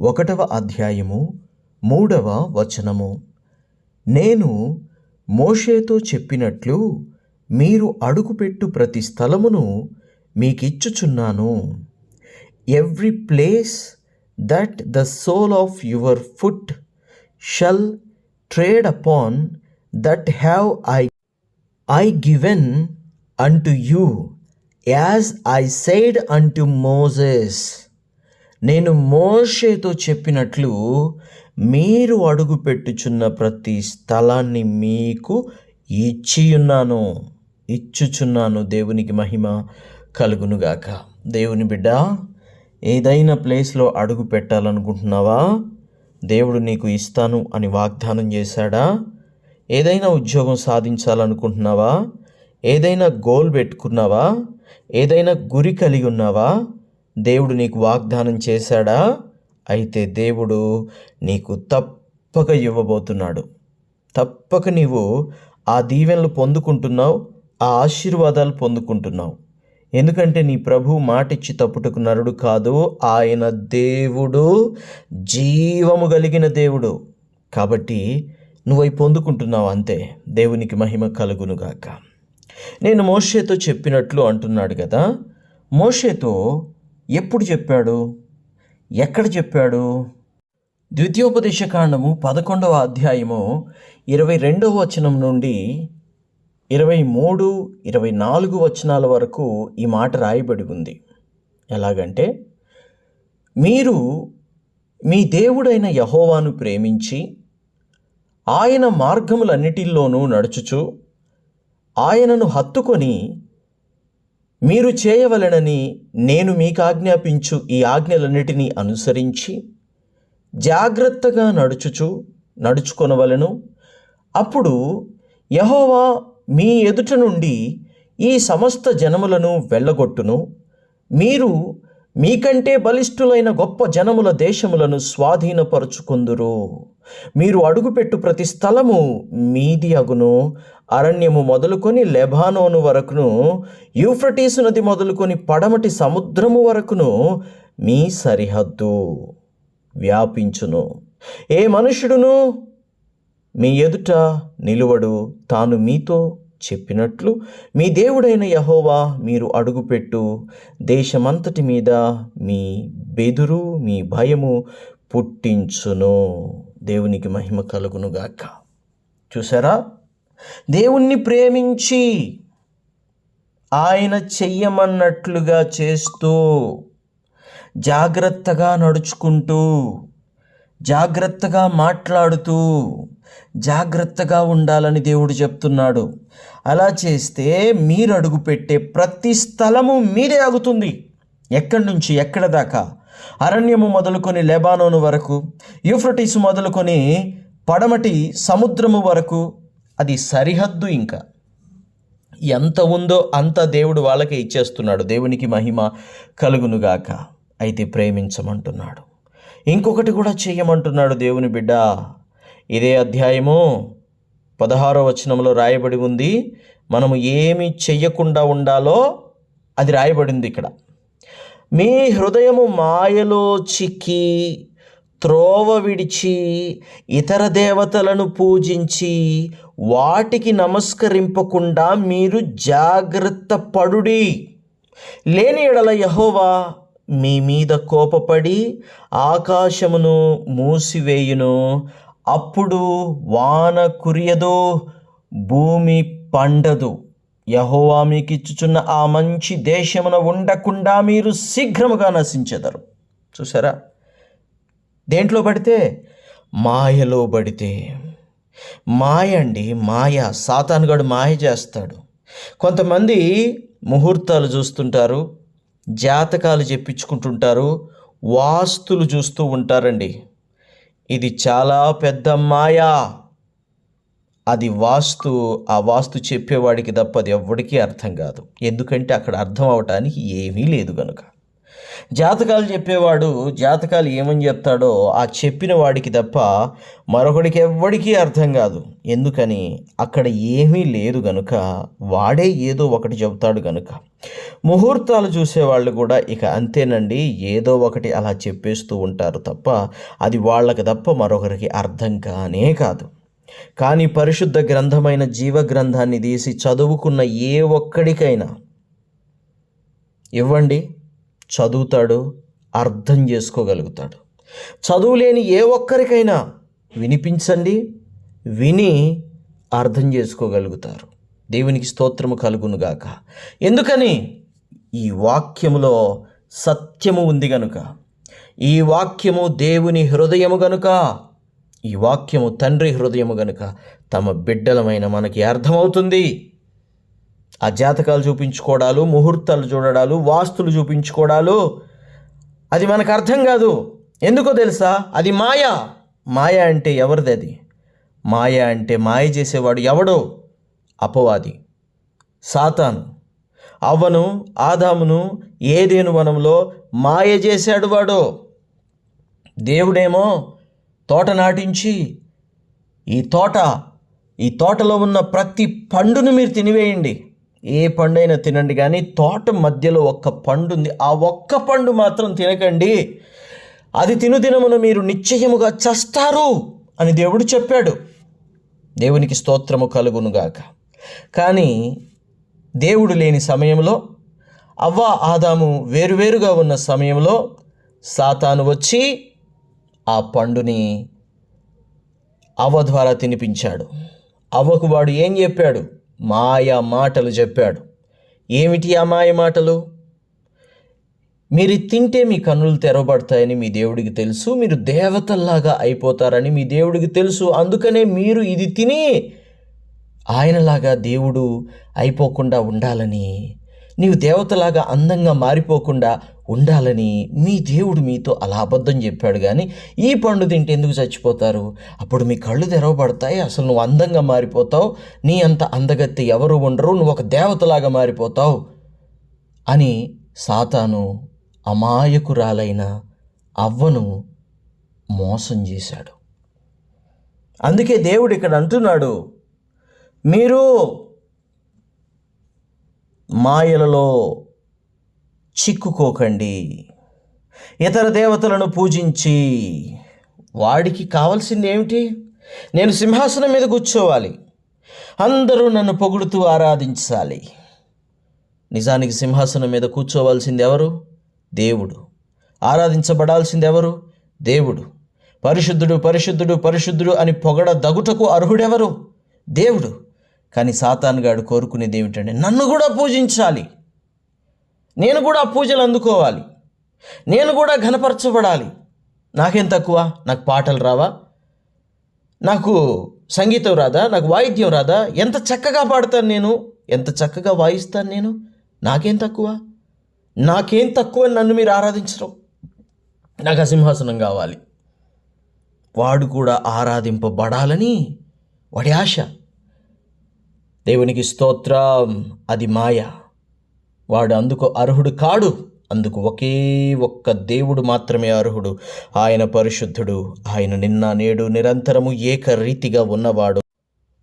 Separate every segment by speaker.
Speaker 1: ఒకటవ అధ్యాయము మూడవ వచనము. నేను మోషేతో చెప్పినట్లు మీరు అడుగుపెట్టు ప్రతి స్థలమును మీకిచ్చుచున్నాను. Every place that the sole of your foot shall tread upon that have I I given unto you as I said unto Moses నేను మోషేతో చెప్పినట్లు మీరు అడుగు పెట్టుచున్న ప్రతి స్థలాన్ని మీకు ఇచ్చియున్నాను ఇచ్చుచున్నాను. దేవునికి మహిమ కలుగునుగాక. దేవుని బిడ్డ ఏదైనా ప్లేస్లో అడుగు పెట్టాలనుకుంటున్నావా? దేవుడు నీకు ఇస్తాను అని వాగ్దానం చేశాడా? ఏదైనా ఉద్యోగం సాధించాలనుకుంటున్నావా? ఏదైనా గోల్ పెట్టుకున్నావా? ఏదైనా గురి కలిగి ఉన్నావా? దేవుడు నీకు వాగ్దానం చేశాడా? అయితే దేవుడు నీకు తప్పక ఇవ్వబోతున్నాడు. తప్పక నీవు ఆ దీవెనలు పొందుకుంటున్నావు ఆ ఆశీర్వాదాలు పొందుకుంటున్నావు. ఎందుకంటే నీ ప్రభు మాటిచ్చి తప్పుటకు నరుడు కాదు ఆయన దేవుడు జీవము కలిగిన దేవుడు. కాబట్టి నువ్వు అవి పొందుకుంటున్నావు అంతే. దేవునికి మహిమ కలుగునుగాక. నేను మోషేతో చెప్పినట్లు అంటున్నాడు కదా. మోషేతో ఎప్పుడు చెప్పాడు? ఎక్కడ చెప్పాడు? ద్వితీయోపదేశకాండము పదకొండవ అధ్యాయము ఇరవై రెండవ వచనం నుండి ఇరవై మూడు ఇరవై నాలుగు వచనాల వరకు ఈ మాట రాయబడి ఉంది. ఎలాగంటే మీరు మీ దేవుడైన యహోవాను ప్రేమించి ఆయన మార్గములన్నిటిల్లోనూ నడుచుచు ఆయనను హత్తుకొని మీరు చేయవలనని నేను మీకు ఆజ్ఞాపించు ఈ ఆజ్ఞలన్నిటినీ అనుసరించి జాగ్రత్తగా నడుచుచు నడుచుకొనవలను. అప్పుడు యహోవా మీ ఎదుట నుండి ఈ సమస్త జనములను వెళ్ళగొట్టును. మీరు మీకంటే బలిష్ఠులైన గొప్ప జనముల దేశములను స్వాధీనపరుచుకుందురు. మీరు అడుగుపెట్టు ప్రతి స్థలము మీది అగును. అరణ్యము మొదలుకొని లెబానోను వరకును యూఫ్రటీసు నది మొదలుకొని పడమటి సముద్రము వరకును మీ సరిహద్దు వ్యాపించును. ఏ మనుషుడును మీ ఎదుట నిలువడు తాను మీతో చెప్పినట్లు మీ దేవుడైన యహోవా మీరు అడుగుపెట్టు దేశమంతటి మీద మీ బెదురు మీ భయము పుట్టించును. దేవునికి మహిమ కలుగునుగాక చూసారా? దేవుణ్ణి ప్రేమించి ఆయన చెయ్యమన్నట్లుగా చేస్తూ జాగ్రత్తగా నడుచుకుంటూ జాగ్రత్తగా మాట్లాడుతూ జాగ్రత్తగా ఉండాలని దేవుడు చెప్తున్నాడు. అలా చేస్తే మీరు అడుగుపెట్టే ప్రతి స్థలము మీరే ఆగుతుంది. ఎక్కడి నుంచి? ఎక్కడ దాకా? అరణ్యము మొదలుకొని లెబానోను వరకు యూఫ్రటీస్ మొదలుకొని పడమటి సముద్రము వరకు అది సరిహద్దు ఇంకా. ఎంత ఉందో అంత దేవుడు వాళ్ళకే ఇచ్చేస్తున్నాడు. దేవునికి మహిమ కలుగునుగాక. అయితే ప్రేమించమంటున్నాడు. ఇంకొకటి కూడా చేయమంటున్నాడు దేవుని బిడ్డ. ఇదే అధ్యాయము పదహారో వచనంలో రాయబడి ఉంది. మనము ఏమి చెయ్యకుండా ఉండాలో అది రాయబడింది ఇక్కడ. మీ హృదయము మాయలో చిక్కి త్రోవ విడిచి ఇతర దేవతలను పూజించి వాటికి నమస్కరింపకుండా మీరు జాగ్రత్త పడుడి. లేని ఎడల యహోవా మీ మీద కోపపడి ఆకాశమును మూసివేయును. అప్పుడు వాన కురియదో భూమి పండదు. యహోవా మీకు ఇచ్చుచున్న ఆ మంచి దేశమున ఉండకుండా మీరు శీఘ్రముగా నశించెదరు. చూసారా దేంట్లో పడితే? మాయలో పడితే. మాయ. అండి మాయ సాతానుగాడు మాయ చేస్తాడు. కొంతమంది ముహూర్తాలు చూస్తుంటారు జాతకాలు చెప్పించుకుంటుంటారు వాస్తులు చూస్తూ ఉంటారండి. ఇది చాలా పెద్ద మాయా. అది వాస్తు ఆ వాస్తు చెప్పేవాడికి తప్ప అది ఎవ్వడికి అర్థం కాదు. ఎందుకంటే అక్కడ అర్థం అవటానికి ఏమీ లేదు కనుక జాతకాలు చెప్పేవాడు జాతకాలు ఏమని చెప్తాడో ఆ చెప్పిన వాడికి తప్ప మరొకడికి ఎవ్వడికీ అర్థం కాదు. ఎందుకని? అక్కడ ఏమీ లేదు గనుక వాడే ఏదో ఒకటి చెబుతాడు గనుక. ముహూర్తాలు చూసేవాళ్ళు కూడా ఇక అంతేనండి ఏదో ఒకటి అలా చెప్పేస్తూ ఉంటారు తప్ప అది వాళ్ళకి తప్ప మరొకరికి అర్థం కానే కాదు. కానీ పరిశుద్ధ గ్రంథమైన జీవ గ్రంథాన్ని తీసి చదువుకున్న ఏ ఒక్కడికైనా ఇవ్వండి. చదువుతాడు అర్థం చేసుకోగలుగుతాడు. చదువులేని ఏ ఒక్కరికైనా వినిపించండి విని అర్థం చేసుకోగలుగుతారు. దేవునికి స్తోత్రము కలుగునుగాక ఎందుకని? ఈ వాక్యములో సత్యము ఉంది గనుక. ఈ వాక్యము దేవుని హృదయము గనుక. ఈ వాక్యము తండ్రి హృదయము గనుక. తమ బిడ్డలమైన మనకి అర్థమవుతుంది. ఆ జాతకాలు చూపించుకోవడాలు ముహూర్తాలు చూడడాలు వాస్తులు చూపించుకోవడాలు అది మనకు అర్థం కాదు. ఎందుకో తెలుసా? అది మాయ. మాయ అంటే ఎవరిది అది? మాయ అంటే మాయ చేసేవాడు ఎవడో? అపవాది. సాతాను. అవ్వను ఆదామును ఏదేను వనంలో మాయ చేశాడు వాడు. దేవుడేమో తోట నాటించి ఈ తోట ఈ తోటలో ఉన్న ప్రతి పండును మీరు తినివేయండి. ఏ పండైనా తినండి కానీ తోట మధ్యలో ఒక్క పండు ఉంది ఆ ఒక్క పండు మాత్రం తినకండి. అది తినుదినమున మీరు నిశ్చయముగా చస్తారు అని దేవుడు చెప్పాడు. దేవునికి స్తోత్రము కలుగునుగాక. కానీ దేవుడు లేని సమయంలో అవ్వ ఆదాము వేరువేరుగా ఉన్న సమయంలో సాతాను వచ్చి ఆ పండుని అవ్వ ద్వారా తినిపించాడు. అవ్వకు వాడు ఏం చెప్పాడు? మాయ మాటలు చెప్పాడు. ఏమిటి ఆ మాయ మాటలు? మీరు తింటే మీ కన్నులు తెరవబడతాయని మీ దేవుడికి తెలుసు మీరు దేవతల్లాగా అయిపోతారని మీ దేవుడికి తెలుసు. అందుకనే మీరు ఇది తిని ఆయనలాగా దేవుడు అయిపోకుండా ఉండాలని నీవు దేవతలాగా అందంగా మారిపోకుండా ఉండాలని మీ దేవుడు మీతో అలా అబద్ధం చెప్పాడు కానీ ఈ పండు తింటే ఎందుకు చచ్చిపోతారు? అప్పుడు మీ కళ్ళు తెరవబడతాయి అసలు నువ్వు అందంగా మారిపోతావు నీ అంత అందగత్తి ఎవరు ఉండరు నువ్వు ఒక దేవతలాగా మారిపోతావు అని సాతాను అమాయకురాలైన అవ్వను మోసం చేశాడు. అందుకే దేవుడు ఇక్కడ అంటున్నాడు మీరు మాయలలో చిక్కుకోకండి. ఇతర దేవతలను పూజించి వాడికి కావాల్సింది ఏమిటి? నేను సింహాసనం మీద కూర్చోవాలి. అందరూ నన్ను పొగుడుతూ ఆరాధించాలి. నిజానికి సింహాసనం మీద కూర్చోవలసింది ఎవరు? దేవుడు. ఆరాధించబడాల్సింది ఎవరు? దేవుడు. పరిశుద్ధుడు పరిశుద్ధుడు పరిశుద్ధుడు అని పొగడ దగుటకు అర్హుడెవరు? దేవుడు. కానీ సాతానుగాడు కోరుకునేది ఏమిటంటే నన్ను కూడా పూజించాలి. నేను కూడా పూజలు అందుకోవాలి. నేను కూడా ఘనపరచబడాలి. నాకేం తక్కువ? నాకు పాటలు రావా? నాకు సంగీతం రాదా? నాకు వాయిద్యం రాదా? ఎంత చక్కగా పాడతాను నేను? ఎంత చక్కగా వాయిస్తాను నేను? నాకేం తక్కువ? నాకేం తక్కువ అని నన్ను మీరు ఆరాధించరు. నాకు సింహాసనం కావాలి. వాడు కూడా ఆరాధింపబడాలని వాడి ఆశ. దేవునికి స్తోత్రం. అది మాయ. వాడు అందుకు అర్హుడు కాడు. అందుకు ఒకే ఒక్క దేవుడు మాత్రమే అర్హుడు. ఆయన పరిశుద్ధుడు. ఆయన నిన్న నేడు నిరంతరము ఏకరీతిగా ఉన్నవాడు.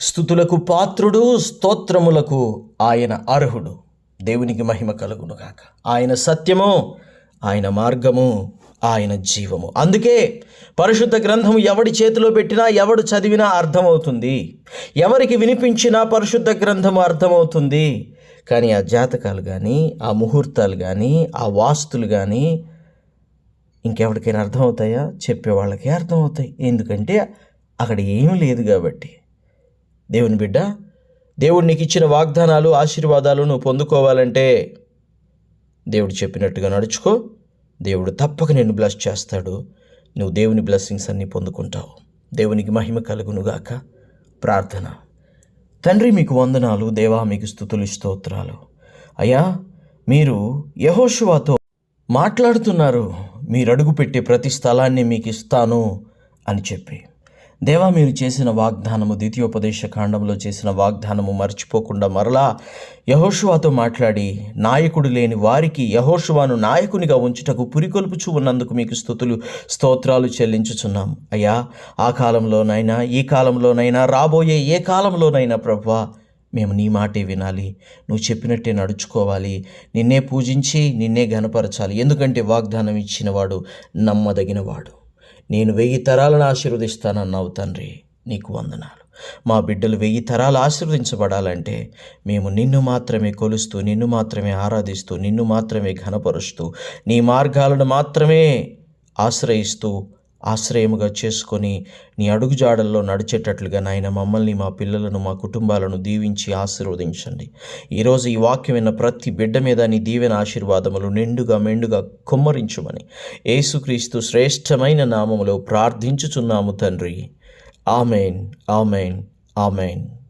Speaker 1: స్థుతులకు పాత్రుడు స్తోత్రములకు ఆయన అర్హుడు. దేవునికి మహిమ కలుగునుగాక. ఆయన సత్యము ఆయన మార్గము ఆయన జీవము. అందుకే పరిశుద్ధ గ్రంథము ఎవడి చేతిలో పెట్టినా ఎవడు చదివినా అర్థమవుతుంది. ఎవరికి వినిపించినా పరిశుద్ధ గ్రంథము అర్థమవుతుంది. కానీ ఆ జాతకాలు కానీ ఆ ముహూర్తాలు కానీ ఆ వాస్తులు కానీ ఇంకెవరికైనా అర్థమవుతాయా? చెప్పే వాళ్ళకే అర్థమవుతాయి. ఎందుకంటే అక్కడ ఏమీ లేదు కాబట్టి. దేవుని బిడ్డ దేవుడు నీకు ఇచ్చిన వాగ్దానాలు ఆశీర్వాదాలు నువ్వు పొందుకోవాలంటే దేవుడు చెప్పినట్టుగా నడుచుకో. దేవుడు తప్పక నేను బ్లెస్ చేస్తాడు. నువ్వు దేవుని బ్లెస్సింగ్స్ అన్నీ పొందుకుంటావు. దేవునికి మహిమ కలుగునుగాక. ప్రార్థన. తండ్రి మీకు వందనాలు. దేవా మీకు స్థుతులు స్తోత్రాలు. అయ్యా మీరు యహోషువాతో మాట్లాడుతున్నారు. మీరు అడుగు పెట్టే ప్రతి స్థలాన్ని మీకు ఇస్తాను అని చెప్పి. దేవా మీరు చేసిన వాగ్దానము ద్వితీయోపదేశ కాండంలో చేసిన వాగ్దానము మర్చిపోకుండా మరలా యహోషువాతో మాట్లాడి నాయకుడు లేని వారికి యహోషువాను నాయకునిగా ఉంచుటకు పురికొల్పుచు ఉన్నందుకు మీకు స్థుతులు స్తోత్రాలు చెల్లించుచున్నాం. అయ్యా ఆ కాలంలోనైనా ఈ కాలంలోనైనా రాబోయే ఏ కాలంలోనైనా ప్రభువా మేము నీ మాటే వినాలి. నువ్వు చెప్పినట్టే నడుచుకోవాలి. నిన్నే పూజించి నిన్నే గనపరచాలి ఎందుకంటే వాగ్దానం ఇచ్చినవాడు నమ్మదగినవాడు. నేను వెయ్యి తరాలను ఆశీర్వదిస్తానన్నావు తండ్రి నీకు వందనాలు. మా బిడ్డలు వెయ్యి తరాలు ఆశీర్వదించబడాలంటే మేము నిన్ను మాత్రమే కొలుస్తూ నిన్ను మాత్రమే ఆరాధిస్తూ నిన్ను మాత్రమే ఘనపరుస్తూ నీ మార్గాలను మాత్రమే ఆశ్రయిస్తూ ఆశ్రయముగా చేసుకొని నీ అడుగుజాడల్లో నడిచేటట్లుగా నాయన మమ్మల్ని మా పిల్లలను మా కుటుంబాలను దీవించి ఆశీర్వదించండి. ఈరోజు ఈ వాక్యం విన్న ప్రతి బిడ్డ మీద నీ దీవెన ఆశీర్వాదములు నిండుగా మెండుగా కుమ్మరించుమని యేసుక్రీస్తు శ్రేష్టమైన నామములో ప్రార్థించుచున్నాము తండ్రి. ఆమెన్ ఆమెన్ ఆమెన్.